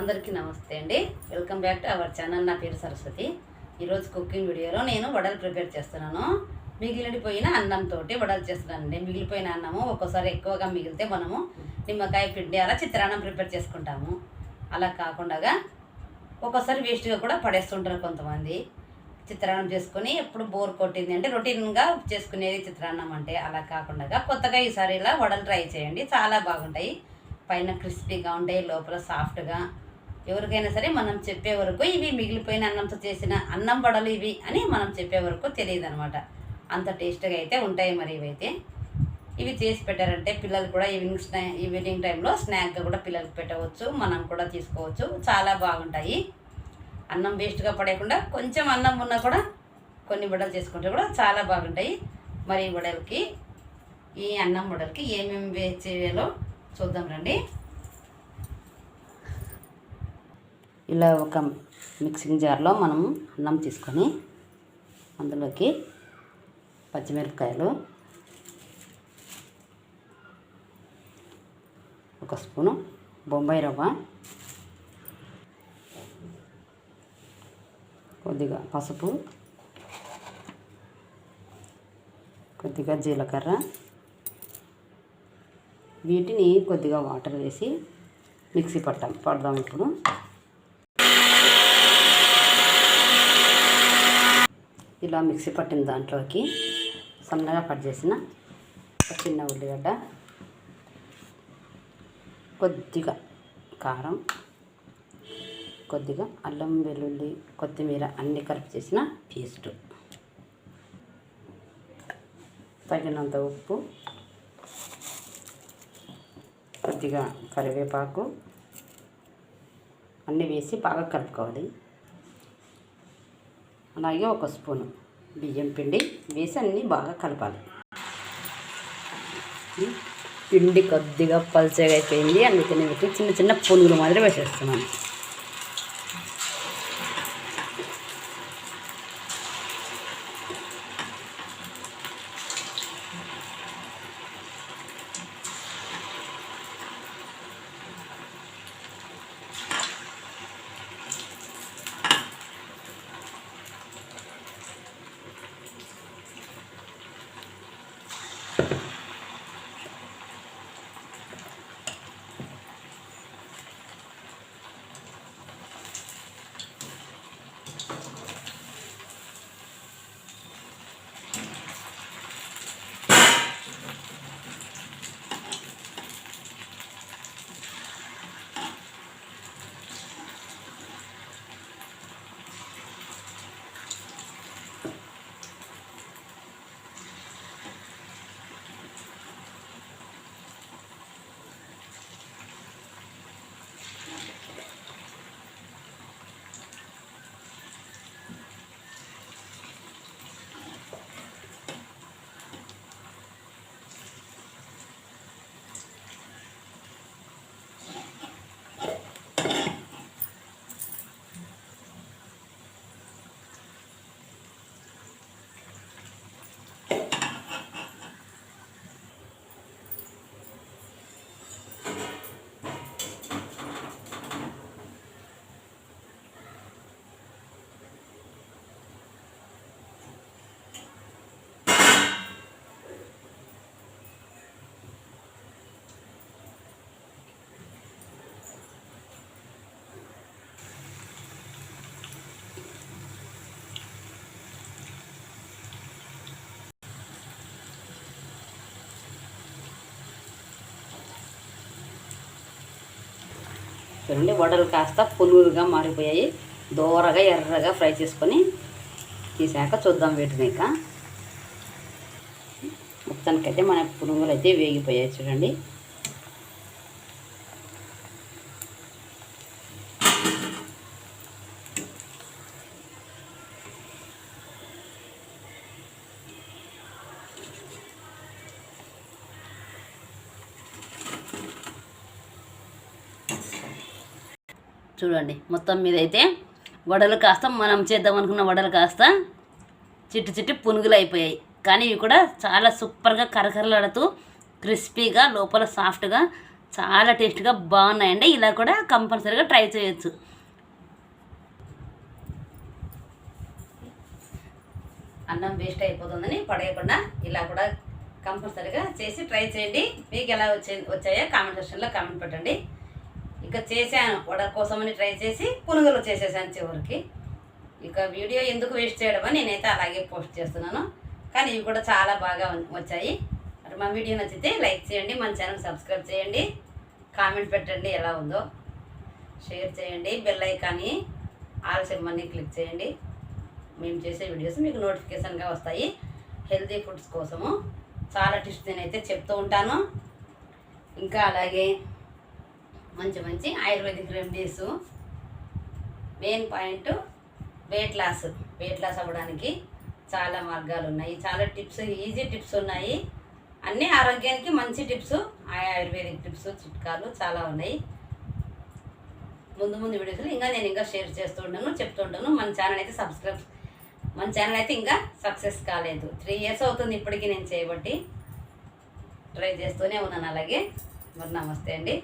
అందరికీ నమస్తే అండి. Welcome back to our channel నా పేరు సరస్వతి. ఈరోజు కుకింగ్ వీడియోలో నేను వడలు ప్రిపేర్ చేస్తున్నాను. మిగిలిపోయిన అన్నంతో వడలు చేస్తున్నానండి. మిగిలిపోయిన అన్నము ఒక్కోసారి ఎక్కువగా మిగిలితే మనము నిమ్మకాయ పిండి అలా చిత్రాన్నం ప్రిపేర్ చేసుకుంటాము. అలా కాకుండా ఒక్కోసారి వేస్ట్గా కూడా పడేస్తుంటారు కొంతమంది. చిత్రాన్నం చేసుకొని ఎప్పుడు బోర్ కొట్టింది అంటే రొటీన్గా చేసుకునేది చిత్రాన్నం అంటే అలా కాకుండా కొత్తగా ఈసారి ఇలా వడలు ట్రై చేయండి. చాలా బాగుంటాయి. పైన క్రిస్పీగా ఉంటాయి లోపల సాఫ్ట్గా ఎవరికైనా సరే మనం చెప్పే వరకు ఇవి మిగిలిపోయిన అన్నంతో చేసిన అన్నం వడలు ఇవి అని మనం చెప్పే వరకు తెలియదు అనమాట అంత టేస్ట్గా అయితే ఉంటాయి మరి ఇవైతే. ఇవి చేసి పెట్టారంటే పిల్లలు కూడా ఈవినింగ్ స్నా ఈవినింగ్ టైంలో స్నాక్గా కూడా పిల్లలకు పెట్టవచ్చు మనం కూడా తీసుకోవచ్చు. చాలా బాగుంటాయి. అన్నం వేస్ట్గా పడేయకుండా కొంచెం అన్నం ఉన్నా కూడా కొన్ని వడలు చేసుకుంటే కూడా చాలా బాగుంటాయి. మరి ఈ వడలకి ఈ అన్నం వడలకి ఏమేమి చేయాలో చూద్దాం రండి. ఇలా ఒక మిక్సింగ్ జార్లో మనం అన్నం తీసుకొని అందులోకి పచ్చిమిరపకాయలు ఒక స్పూను బొంబాయి రవ్వ కొద్దిగా పసుపు కొద్దిగా జీలకర్ర వీటిని కొద్దిగా వాటర్ వేసి మిక్సీ పట్టాం పడదాం ఇప్పుడు. ఇలా మిక్సీ పట్టిన దాంట్లోకి సన్నగా కట్ చేసిన ఒక చిన్న ఉల్లిగడ్డ కొద్దిగా కారం కొద్దిగా అల్లం వెల్లుల్లి కొత్తిమీర అన్నీ కలిపి చేసిన పేస్ట్. తగినంత ఉప్పు కొద్దిగా కరివేపాకు అన్నీ వేసి బాగా కలుపుకోవాలి. అలాగే ఒక స్పూను. బియ్యం పిండి వేసి అన్నీ బాగా కలపాలి. పిండి కొద్దిగా పల్చగా అయిపోయింది. అందుకని పెట్టి చిన్న చిన్న పునుగులు మాదిరి వేసేస్తున్నాను. చూడండి వడలు కాస్త పునుగులుగా మారిపోయాయి. దోరగా ఎర్రగా ఫ్రై చేసుకొని తీసాక చూద్దాం వీటిని ఇక. మొత్తానికైతే మన పునుగులు అయితే వేగిపోయాయి చూడండి. చూడండి మొత్తం మీద అయితే వడలు కాస్త మనం చేద్దాం అనుకున్న వడలు కాస్త చిట్టు చిట్టు పునుగులు అయిపోయాయి. కానీ ఇవి కూడా చాలా సూపర్గా కరకరలాడుతూ క్రిస్పీగా లోపల సాఫ్ట్గా చాలా టేస్ట్గా బాగున్నాయండి. ఇలా కూడా కంపల్సరీగా ట్రై చేయొచ్చు. అన్నం వేస్ట్ అయిపోతుందని పడేయకుండా ఇలా కూడా కంపల్సరీగా చేసి ట్రై చేయండి. మీకు ఎలా వచ్చే వచ్చాయో కామెంట్ సెక్షన్లో కామెంట్ పెట్టండి. ఇంకా చేశాను వడ కోసమని ట్రై చేసి పునుగులు చేసేసాను చివరికి. ఇక వీడియో ఎందుకు వేస్ట్ చేయడం అని నేనైతే అలాగే పోస్ట్ చేస్తున్నాను. కానీ ఇవి కూడా చాలా బాగా వచ్చాయి. అటు మా వీడియో నచ్చితే లైక్ చేయండి మన ఛానల్ సబ్స్క్రైబ్ చేయండి. కామెంట్ పెట్టండి ఎలా ఉందో. షేర్ చేయండి బెల్ ఐకాన్ని ఆల్ సెమ్మని క్లిక్ చేయండి. మేము చేసే వీడియోస్ మీకు నోటిఫికేషన్గా వస్తాయి. హెల్తీ ఫుడ్స్ కోసము. చాలా టిప్స్ నేనైతే చెప్తూ ఉంటాను. ఇంకా అలాగే మంచి మంచి ayurvedic remedies main point weight loss weight loss అవ్వడానికి చాలా మార్గాలు ఉన్నాయి. చాలా టిప్స్ ఈజీ టిప్స్ ఉన్నాయి. అన్నీ ఆరోగ్యానికి మంచి టిప్స్ ఆయుర్వేదిక్ టిప్స్ చిట్కాలు చాలా ఉన్నాయి. ముందు ముందు వీడియోస్లో ఇంకా నేను ఇంకా షేర్ చేస్తూ ఉంటాను చెప్తూ ఉంటాను మన ఛానల్ అయితే సబ్స్క్రైబ్ మన ఛానల్ అయితే ఇంకా సక్సెస్ కాలేదు. త్రీ ఇయర్స్ అవుతుంది ఇప్పటికీ నేను చేయబట్టి. ట్రై చేస్తూనే ఉన్నాను. అలాగే మరి నమస్తే అండి.